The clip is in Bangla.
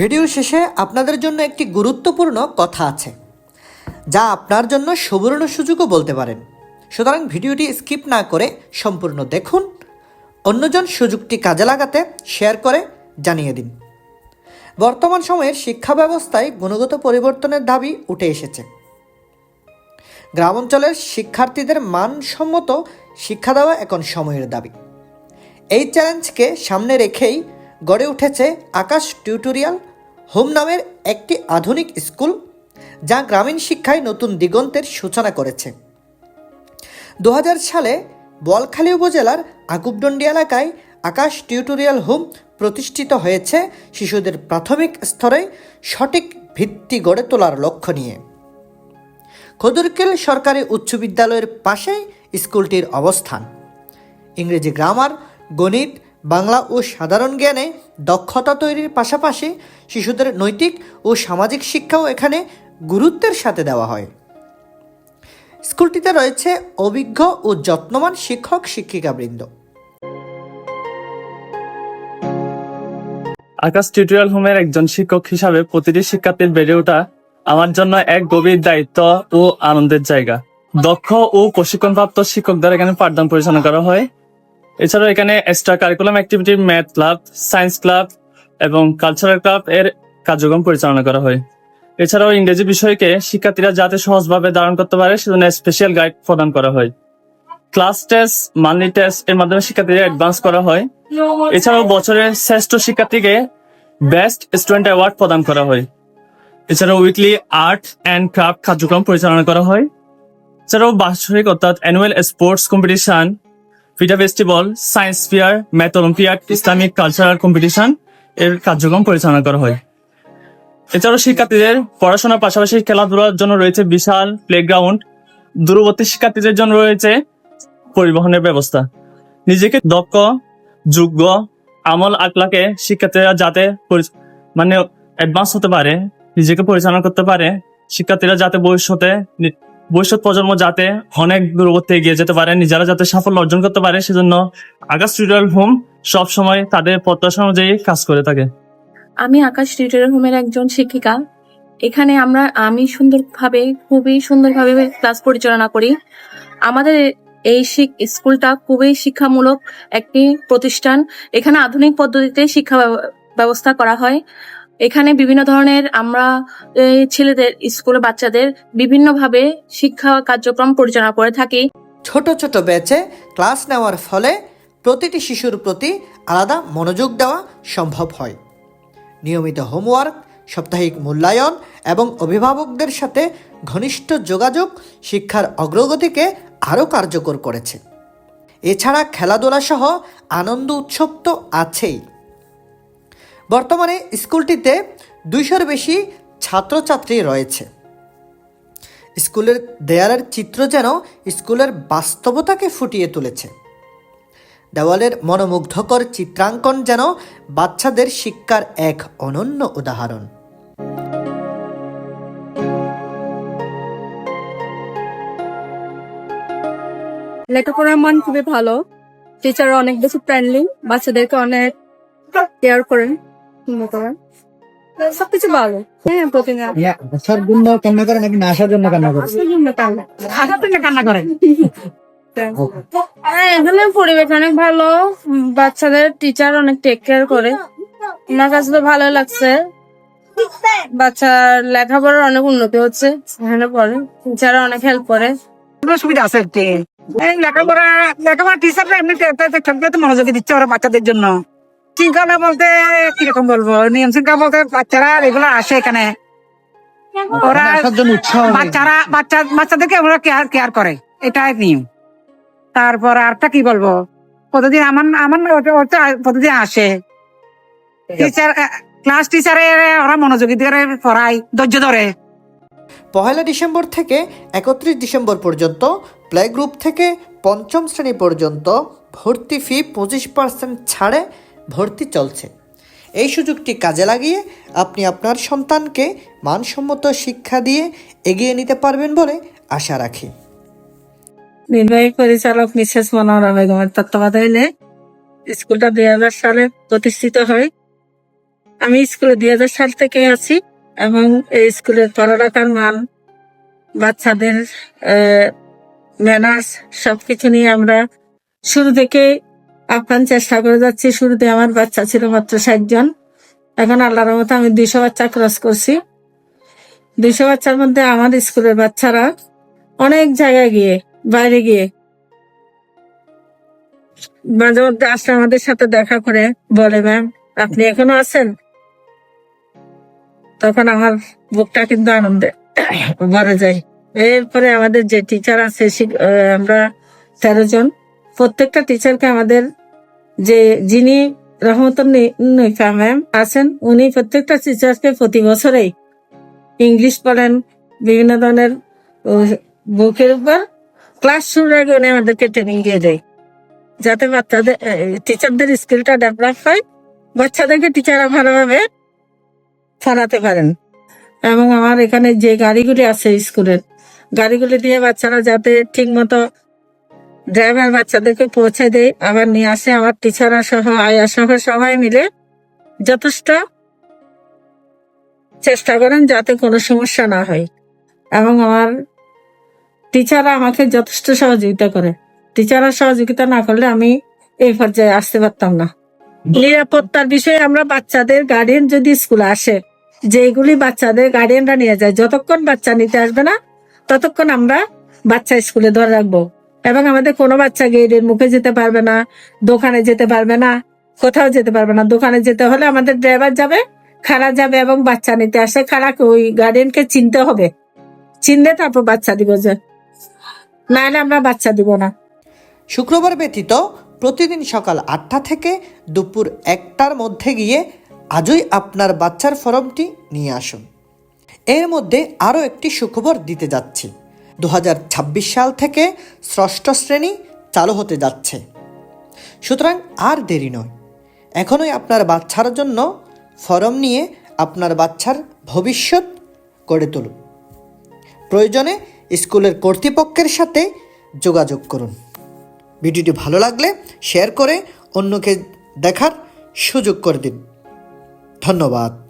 ভিডিওর শেষে আপনাদের জন্য একটি গুরুত্বপূর্ণ কথা আছে, যা আপনার জন্য সুবর্ণ সুযোগও বলতে পারেন। সুতরাং ভিডিওটি স্কিপ না করে সম্পূর্ণ দেখুন, অন্যজন সুযোগটি কাজে লাগাতে শেয়ার করে জানিয়ে দিন। বর্তমান সময়ের শিক্ষা ব্যবস্থায় গুণগত পরিবর্তনের দাবি উঠে এসেছে। গ্রামাঞ্চলের শিক্ষার্থীদের মানসম্মত শিক্ষা দেওয়া এখন সময়ের দাবি। এই চ্যালেঞ্জকে সামনে রেখেই গড়ে উঠেছে আকাশ টিউটোরিয়াল হোম নামের একটি আধুনিক স্কুল যা গ্রামীণ শিক্ষায় নতুন দিগন্তের সূচনা করেছে। দু সালে বলখালী উপজেলার আকুবডন্ডি এলাকায় আকাশ টিউটোরিয়াল হোম প্রতিষ্ঠিত হয়েছে শিশুদের প্রাথমিক স্তরে সঠিক ভিত্তি গড়ে তোলার লক্ষ্য নিয়ে। খদুরকেল সরকারি উচ্চ বিদ্যালয়ের পাশেই স্কুলটির অবস্থান। ইংরেজি গ্রামার, গণিত বাংলা ও সাধারণ জ্ঞানে দক্ষতা তৈরির পাশাপাশি শিশুদের নৈতিক ও সামাজিক শিক্ষাও এখানে গুরুত্বের সাথে দেওয়া হয়। স্কুলটিতে রয়েছে অভিজ্ঞ ও যত্নবান শিক্ষক শিক্ষিকাবৃন্দ। আকাশ টিউটোরিয়াল হোমের একজন শিক্ষক হিসাবে প্রতিটি শিক্ষার্থীর বেড়ে ওঠা আমার জন্য এক গভীর দায়িত্ব ও আনন্দের জায়গা। দক্ষ ও প্রশিক্ষণপ্রাপ্ত শিক্ষকদের এখানে পাঠদান পরিচালনা করা হয়। এছাড়াও এখানে extra curriculum activity math club science club এবং কালচারাল ক্লাব এর কার্যক্রম পরিচালনা করা হয়। এছাড়াও ইংরেজি বিষয়কে শিক্ষার্থীরা যাতে সহজভাবে ধারণ করতে পারে, সেজন্য স্পেশাল গাইড প্রদান করা হয়। ক্লাস টেস্ট মান্থলি টেস্ট এর মাধ্যমে শিক্ষার্থীদের অ্যাডভান্স করা হয়। এছাড়াও বছরের শ্রেষ্ঠ শিক্ষার্থীকে বেস্ট স্টুডেন্ট অ্যাওয়ার্ড প্রদান করা হয়। এছাড়াও উইকলি আর্ট অ্যান্ড ক্রাফট কার্যক্রম পরিচালনা করা হয়। এছাড়াও বার্ষিক অর্থাৎ annual sports competition ফিডা festival, science fair, math olympiad, Islamic cultural competition এর কার্যক্রম পরিচালনা করা হয়। এছাড়াও শিক্ষার্থীদের পড়াশোনার পাশাপাশি খেলাধুলার জন্য রয়েছে বিশাল প্লেগ্রাউন্ড দূরবর্তী শিক্ষার্থীদের জন্য রয়েছে পরিবহনের ব্যবস্থা। নিজেকে দক্ষ, যোগ্য, আমল আকলাকে শিক্ষার্থীরা যাতে মানে অ্যাডভান্স হতে পারে, নিজেকে পরিচালনা করতে পারে, শিক্ষার্থীরা যাতে ভবিষ্যতে ভবিষ্যৎ প্রজন্ম যাতে অনেক দূরবর্তী এগিয়ে যেতে পারে, নিজেরা যাতে সাফল্য অর্জন করতে পারে, সেজন্য আকাশ টিউটোরিয়াল হোম সব সময় তাদের প্রত্যাশা অনুযায়ী কাজ করে থাকে। আমি আকাশ টিউটোরিয়াল হোমের একজন শিক্ষিকা। এখানে আমরা, আমি সুন্দরভাবে, খুবই সুন্দরভাবে ক্লাস পরিচালনা করি। আমাদের এই স্কুলটা খুবই শিক্ষামূলক একটি প্রতিষ্ঠান। এখানে আধুনিক পদ্ধতিতে শিক্ষা ব্যব- ব্যবস্থা করা হয়। এখানে বিভিন্ন ধরনের আমরা ছেলেদের স্কুলে বাচ্চাদের বিভিন্নভাবে শিক্ষা কার্যক্রম পরিচালনা করে থাকি। ছোট ছোট ব্যাচে ক্লাস নেওয়ার ফলে প্রতিটি শিশুর প্রতি আলাদা মনোযোগ দেওয়া সম্ভব হয়। নিয়মিত হোমওয়ার্ক, সাপ্তাহিক মূল্যায়ন এবং অভিভাবকদের সাথে ঘনিষ্ঠ যোগাযোগ শিক্ষার অগ্রগতিকে আরও কার্যকর করেছে। এছাড়া খেলাধুলা সহ আনন্দ উৎসব তো আছেই। বর্তমানে স্কুলটিতে দুইশোর বেশি ছাত্রছাত্রী রয়েছে। স্কুলের দেয়ালের চিত্র যেন স্কুলের বাস্তবতাকে ফুটিয়ে তুলেছে। দেওয়ালের মনোমুগ্ধকর চিত্রাঙ্কন যেন বাচ্চাদের শিক্ষার এক অনন্য উদাহরণ। লেখাপড়ার মান খুবই ভালো। টিচার অনেক বেশি ফ্রেন্ডলি বাচ্চাদেরকে অনেক কেয়ার করেন। সুন্দর করেন সবকিছু ভালো। হ্যাঁ প্রতিদিন আসার জন্য কান্না করে নাকি না আসার জন্য কান্না করে? আসার জন্য কান্না করেন হ্যাঁ এখানে পরিবেশ অনেক ভালো। বাচ্চাদের টিচার অনেক টেক কেয়ার করে। কাছে তো ভালো লাগছে। বাচ্চার লেখাপড়ার অনেক উন্নতি হচ্ছে এখানে পড়ে। টিচাররা অনেক হেল্প করে। সুবিধা আছে লেখাপড়া লেখাপড়া টিচাররা এমনি মনোযোগী দিচ্ছে ওরা বাচ্চাদের জন্য। শৃঙ্খলা বলতে কীরকম বলব? নিয়ম শৃঙ্খলা বলতে বাচ্চারা রেগুলার আসে এখানে। ওরা। বাচ্চারা বাচ্চা বাচ্চাদেরকে ওরা কেয়ার কেয়ার করে। এটাই নিয়ম। তারপর আরটা কি বলব? প্রতিদিন আমার আমার ওটা প্রতিদিন আসে। টিচার ক্লাস টিচারে ওরা মনোযোগী দিয়ে পড়ায় ধৈর্য ধরে। পহেলা ডিসেম্বর থেকে একত্রিশ ডিসেম্বর পর্যন্ত প্লে গ্রুপ থেকে পঞ্চম শ্রেণি পর্যন্ত ভর্তি ফি পঁচিশ পার্সেন্ট ছাড়ে। ভর্তি চলছে। এই সুযোগটি কাজে লাগিয়ে আপনি আপনার সন্তানকে মানসম্মত শিক্ষা দিয়ে এগিয়ে নিতে পারবেন বলে আশা রাখি। নির্বাহী পরিচালক মিসেস মনোহরা বেগমের তত্ত্বাবধানে স্কুলটা দুই হাজার সালে প্রতিষ্ঠিত হয়। আমি স্কুলে দুই হাজার সাল থেকে আছি এবং এই স্কুলের পড়ালেখার মান, বাচ্চাদের ম্যানার্স সবকিছু নিয়ে আমরা শুরু থেকে চেষ্টা করে যাচ্ছি, শুরুতে আমার বাচ্চা ছিল মাত্র ষাট জন। এখন আল্লাহর মতো আমি দুইশো বাচ্চা ক্রস করছি। দুইশো বাচ্চার মধ্যে আমার স্কুলের বাচ্চারা অনেক জায়গায় গিয়ে, বাইরে গিয়ে মাঝে মধ্যে আসলে আমাদের সাথে দেখা করে, বলে, ম্যাম, আপনি এখনও আছেন? তখন আমার বুকটা কিন্তু আনন্দে ভরে যায়। এরপরে আমাদের যে টিচার আছে আমরা তেরো জন। প্রত্যেকটা টিচারকে আমাদের যে যিনি ম্যাম আছেন, উনি প্রত্যেকটা টিচারকে প্রতি বছরেই ইংলিশ পড়েন, বিভিন্ন ধরনের বুকের উপর ক্লাস শুরুর আগে উনি আমাদেরকে ট্রেনিং দিয়ে দেয়। যাতে বাচ্চাদের টিচারদের স্কিলটা ডেভেলপ হয়, বাচ্চাদেরকে টিচাররা ভালোভাবে পড়াতে পারেন। এবং আমার এখানে যে গাড়িগুলি আছে স্কুলের, গাড়িগুলি দিয়ে বাচ্চারা যাতে ঠিক মতো ড্রাইভার বাচ্চাদেরকে পৌঁছে দেয় আবার নিয়ে আসে আমার টিচাররা সহ, আয়া সহ, সবাই মিলে যথেষ্ট চেষ্টা করেন যাতে কোনো সমস্যা না হয়। এবং আমার টিচাররা আমাকে যথেষ্ট সহযোগিতা করে। টিচাররা সহযোগিতা না করলে আমি এই পর্যায়ে আসতে পারতাম না। নিরাপত্তার বিষয়ে আমরা বাচ্চাদের গার্ডিয়ান যদি স্কুলে আসে যেগুলি বাচ্চাদের গার্ডিয়ানরা নিয়ে যায়, যতক্ষণ বাচ্চা নিতে আসবে না, ততক্ষণ আমরা বাচ্চা স্কুলে ধরে রাখব। এবং আমাদের কোনো বাচ্চা গেটের মুখে যেতে পারবে না, দোকানে যেতে পারবে না, কোথাও যেতে পারবে না। দোকানে যেতে হলে আমাদের ড্রাইভার যাবে, খালা যাবে এবং বাচ্চা নিতে আসে। খালাকে ওই গার্ডিয়ানকে চিনতে হবে। চিনলে তারপর বাচ্চা দিব যে, নাহলে আমরা বাচ্চা দিব না। শুক্রবার ব্যতীত প্রতিদিন সকাল আটটা থেকে দুপুর একটার মধ্যে গিয়ে আজই আপনার বাচ্চার ফর্মটি নিয়ে আসুন। এর মধ্যে আরও একটি সুখবর দিতে যাচ্ছি। দু হাজার ছাব্বিশ সাল থেকে ষষ্ঠ শ্রেণি চালু হতে যাচ্ছে। সুতরাং আর দেরি নয়। এখনই আপনার বাচ্চার জন্য ফরম নিয়ে আপনার বাচ্চার ভবিষ্যৎ গড়ে তুলুন। প্রয়োজনে স্কুলের কর্তৃপক্ষের সাথে যোগাযোগ করুন। ভিডিওটি ভালো লাগলে শেয়ার করে অন্যকে দেখার সুযোগ করে দিন। ধন্যবাদ।